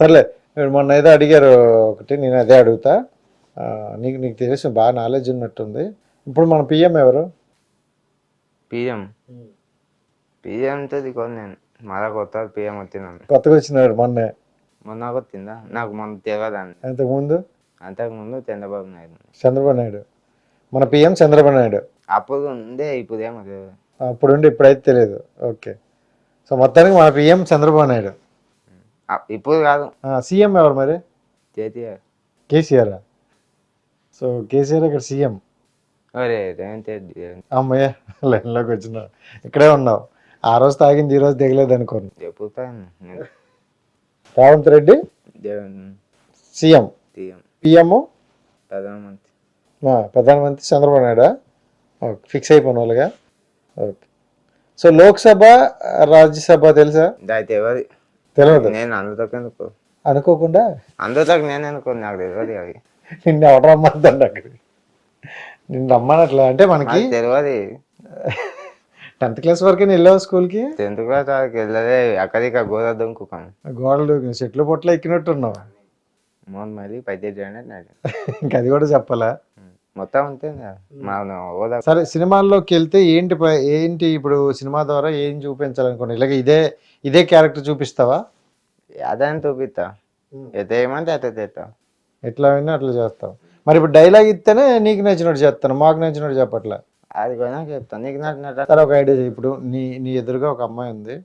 సర్లే మీరు మొన్న ఏదో అడిగారు ఒకటి నేను అదే అడుగుతా. నీకు నీకు తెలుసు బాగా నాలెడ్జ్ ఉన్నట్టుంది. ఇప్పుడు మన పిఎం ఎవరు? పిఎం పిఎంతో దిగోదు నేను. మళ్ళా కొత్త పిఎం వచ్చిందండి కొత్తగా వచ్చినాడు మొన్నే. మొన్న వచ్చిందా నాకు మొన్న తెలియదండి అంతకుముందు? అంతకుముందు చంద్రబాబు నాయుడు. చంద్రబాబు నాయుడు. మన పిఎం చంద్రబాబు నాయుడు. అప్పుడు ఉందే ఇప్పుడు ఏమో తెలియదు అప్పుడుండి ఇప్పుడైతే తెలియదు ఓకే. సో మొత్తానికి మన పిఎం చంద్రబాబు నాయుడు. ఇప్పుడు కాదు. సీఎం ఎవరు మరి? కేటీఆర్ కేసీఆర్? సో కేసీఆర్ ఇక్కడ సీఎం. ఒరే రేవంత్ రెడ్డి అమ్మయ్య లైన్లోకి వచ్చినావు ఇక్కడే ఉన్నావు. ఆ రోజు తాగింది ఈ రోజు దిగలేదు అనుకోను. చెప్పుతాను. Revanth Reddy? CM. CM. PM? ప్రధానమంత్రి. ప్రధానమంత్రి చంద్రబాబు నాయుడు? ఓకే ఫిక్స్ అయిపోయిన వాళ్ళుగా? ఓకే. సో లోక్సభ రాజ్యసభ తెలుసా? దాయితే ఎవరి తెలియదు నేను అందులోకి ఎందుకు అనుకోకుండా? అందులోకి నేను ఎందుకు నాకు తెలియదు అవి. నిన్ను ఎవరు రమ్మందండి అక్కడికి నిన్ను రమ్మనట్లా. అంటే మనకి నాకు తెలియదు టెన్త్ క్లాస్ వరకే వెళ్ళావు స్కూల్కి? టెన్త్ క్లాస్ వరకు వెళ్ళదే అక్కడికి గోదా దుంకుకాను. గోడలు చెట్లు పొట్లు ఎక్కినట్టున్నావు? మోన్ మరి పైతే నాడు ఇంకా అది కూడా చెప్పాలా? మొత్తం అంతే మా ఓదా సరే సినిమాల్లోకి వెళ్తే ఏంటి ప- ఏంటి ఇప్పుడు సినిమా ద్వారా ఏం చూపించాలనుకున్నా ఇలాగ ఇదే ఇదే క్యారెక్టర్ చూపిస్తావా? అదని చూపిస్తా. ఎత ఏమంటే అత తెస్తా ఎట్లా అయినా అట్లా చేస్తావు. మరి ఇప్పుడు డైలాగ్ ఇస్తేనే నీకు నచ్చినట్టు చేస్తాను మాకు నచ్చినట్టు చెప్పట్లే. అది కూడా చెప్తా నీకు నచ్చినట్టు సరే ఒక ఐడియా. ఇప్పుడు నీ నీ ఎదురుగా ఒక అమ్మాయి ఉంది.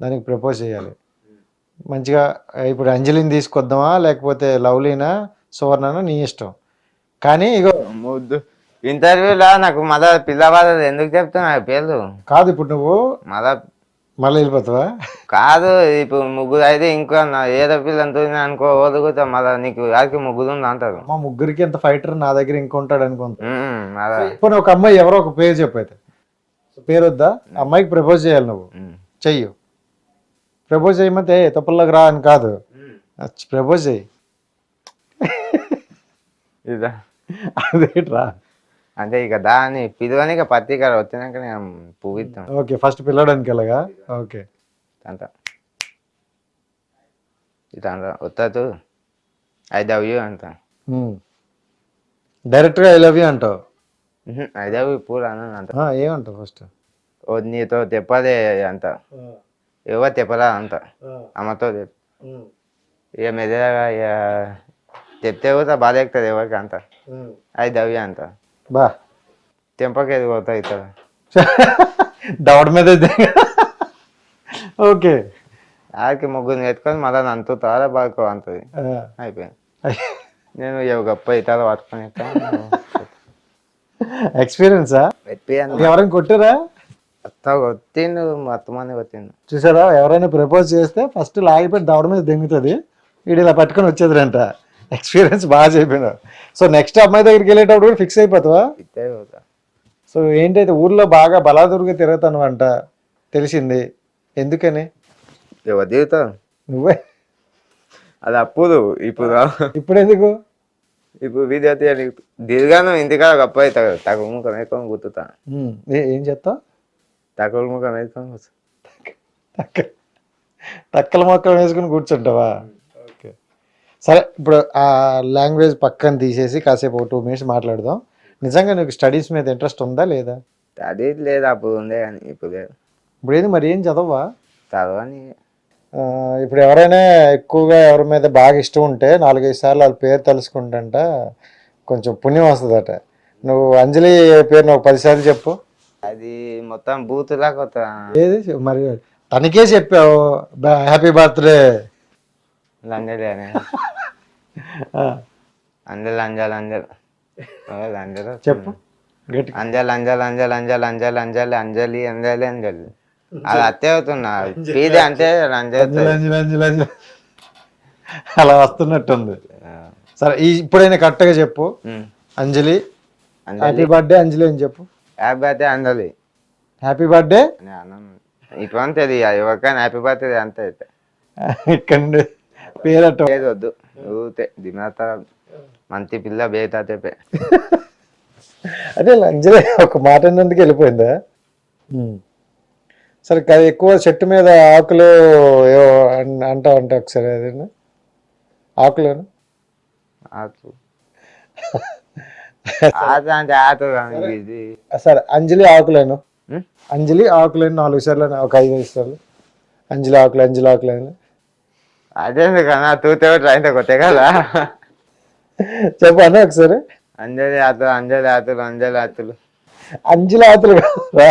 దానికి ప్రపోజ్ చేయాలి. మంచిగా ఇప్పుడు అంజలిని తీసుకొద్దామా? లేకపోతే లవ్లీనా? సువర్ణనా? నీ ఇష్టం. కానీ ఇగో ముద్దు. ఇంటర్వ్యూలో నాకు మళ్ళా పిల్లవాళ్ళు ఎందుకు చెప్తున్నా? పేర్లు కాదు ఇప్పుడు నువ్వు మళ్ళా మళ్ళీ వెళ్ళిపోతావా? కాదు ఇప్పుడు ముగ్గురు అయితే ఇంకో ఏదో పిల్లంతో అనుకో వదుకుతా మళ్ళా నీకు యాడికి ముగ్గురు ఉంది అంటారు. మా ముగ్గురికి ఎంత ఫైటర్ నా దగ్గర ఇంకొంటాడు అనుకుంటా. ఇప్పుడు ఒక అమ్మాయి ఎవరో ఒక పేరు చెప్పైతే పేరు వద్దా? అమ్మాయికి ప్రపోజ్ చేయాలి నువ్వు. చెయ్యు. ప్రపోజ్ చేయమంటే "ఏ, తప్పుల్లోకి రా అని కాదు. ప్రపోజ్ చెయ్యి. ఇదా. అదేట్రా? అంటే ఇక దాన్ని పిలువని ఇక పత్రిక వచ్చినాక నేను పువ్విద్దాం ఓకే ఫస్ట్ పిల్లడానికి ఎలాగా ఓకే. అంత ఇట్లా అంట వత్తు ఐ లవ్ యూ అంట. డైరెక్ట్గా ఐ లవ్ యూ అంటావు? ఐ లవ్ యూ పూలు అని అంట. ఏమంటావు ఫస్ట్? ఓ నీతో తెప్పలే అంత ఎవరు తెప్పలా అంత అమ్మతో ఇక మెదగా ఇక చెప్తే కూడా బాధ ఎక్కుతుంది ఎవరికి అంత ఐ లవ్ యూ అంత బా తెంపకేది పోతా ఇతర దవడ మీద ఓకే ఆడికి ముగ్గురు ఎత్తుకొని మళ్ళీ నన్ను తారా బాడుకో అంతది అయిపోయింది నేను గొప్ప ఇతర పట్టుకొని ఎక్స్పీరియన్సా ఎవరైనా కొట్టారా మొత్తం కొట్టిండు మొత్తం మంది కొట్టిండు చూసారా? ఎవరైనా ప్రపోజ్ చేస్తే ఫస్ట్ లాగిపోయి దవడ మీద దెంగుతుంది వీడు ఇలా పట్టుకొని వచ్చేదిరంట. ఎక్స్పీరియన్స్ బాగా చెప్పినావు సో నెక్స్ట్ అమ్మాయి దగ్గరికి వెళ్ళేటప్పుడు కూడా ఫిక్స్ అయిపోతావా? సో ఏంటైతే ఊర్లో బాగా బలాదురుగా తిరుగుతాను అంట తెలిసింది. ఎందుకని? దిగుతావు నువ్వే. అది అప్పుడు ఇప్పుడు. ఇప్పుడు ఎందుకు? ఇప్పుడు వీడియో తీయాలి. దిగాను ఇంటికాడ గొప్ప అవుతాడు తక్కువ ముఖం వేసుకొని గుర్తుతా ఏ- చేస్తావు తక్కువ ముఖం వేసుకొని కూర్చో. తక్కల మొక్కలు వేసుకుని కూర్చుంటావా? సరే ఇప్పుడు ఆ లాంగ్వేజ్ పక్కన తీసేసి కాసేపు టూ మినిట్స్ మాట్లాడదాం. నిజంగా నీకు స్టడీస్ మీద ఇంట్రెస్ట్ ఉందా లేదా? అది లేదు? అప్పుడు ఉండే కానీ ఇప్పుడు లేదు. ఇప్పుడు ఏది మరి? ఏం చదవా? చదవని ఆ, ఇప్పుడు ఎవరైనా ఎక్కువగా ఎవరి మీద బాగా ఇష్టం ఉంటే నాలుగైదు సార్లు వాళ్ళ పేరు తెలుసుకుంటంట కొంచెం పుణ్యం వస్తుందట. నువ్వు అంజలి పేరు నువ్వు పదిసార్లు చెప్పు. అది మొత్తం బూతులా కొత్త ఏది? మరి తనకే చెప్పావు. Happy birthday. లంజలి అని అంజల్ అంజల్ అంజల్. ఓ లంజల్ చెప్పు. అంజల్ అంజల్ అంజల్ అంజల్ అంజల్ అంజలి అంజలి అంజలి అంజలి. అది అత్తే అవుతున్నా. పీది అంటే అంజలి, అంజలి, అంజలి, అంజలి. అలా వస్తున్నట్టుంది. సరే ఈ ఇప్పుడైనా కరెక్ట్గా చెప్పు. అంజలి. అంజలి. హ్యాపీ బర్త్డే అంజలి అని చెప్పు. Happy birthday Anjali. Happy birthday ఇప్పుడు అంతే అది ఎవరికైనా హ్యాపీ బర్త్డే అంతే అయితే. ఇక్కడ నుండి పేరట్ట వద్దు. ఊతే దిమాత మంచి పిల్ల బేతా తెపే. అదే అంజలి ఒక మాట అన్నందుకు వెళ్ళిపోయిందా. సరే కాదు ఎక్కువ చెట్టు మీద ఆకులు ఏవో అంటా ఉంటా ఒకసారి అదేనా? కానీ ఇది. సరే అంజలి ఆకులేను? అంజలి ఆకులేను నాలుగు సార్లు ఒక ఐదు సార్లు. అంజలి ఆకులు అంజలి ఆకులేను. అదేంది కన్నా తూతే ట్రైన్ కొట్టే కదా. చెప్పు అన్న ఒకసారి. అంజలి ఆతులు అంజలి ఆతులు అంజలి ఆతులు. అంజలి ఆకులు కాదురా.